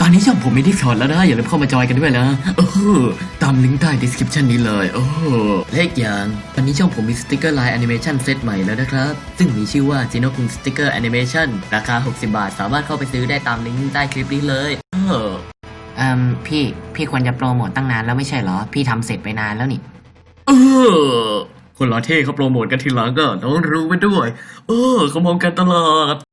ตอนนี้ช่องผมมีที่คอดแล้วนะ อย่าลืมเข้ามาจอยกันด้วยนะเอตามลิงก์ใต้ดีสคริปชันนี้เลย โอ้เลขอกย่างตอนนี้ช่องผมมีสติกเกอร์ไลน์แอนิเมชันเซตใหม่แล้วนะครับ ซึ่งมีชื่อว่าจีโนคุงสติกเกอร์แอนิเมชันราคา 60 บาท สามารถเข้าไปซื้อได้ตามลิงก์ใต้คลิปนี้เลยเออเอมพี่พี่ควรจะโปรโมทตั้งนานแล้วไม่ใช่เหรอ พี่ทำเสร็จไปนานแล้วนี่เออคนละเท่เขาโปรโมทกันทีหลังก็ต้องรู้ไปด้วย เออเขามองกันตลอด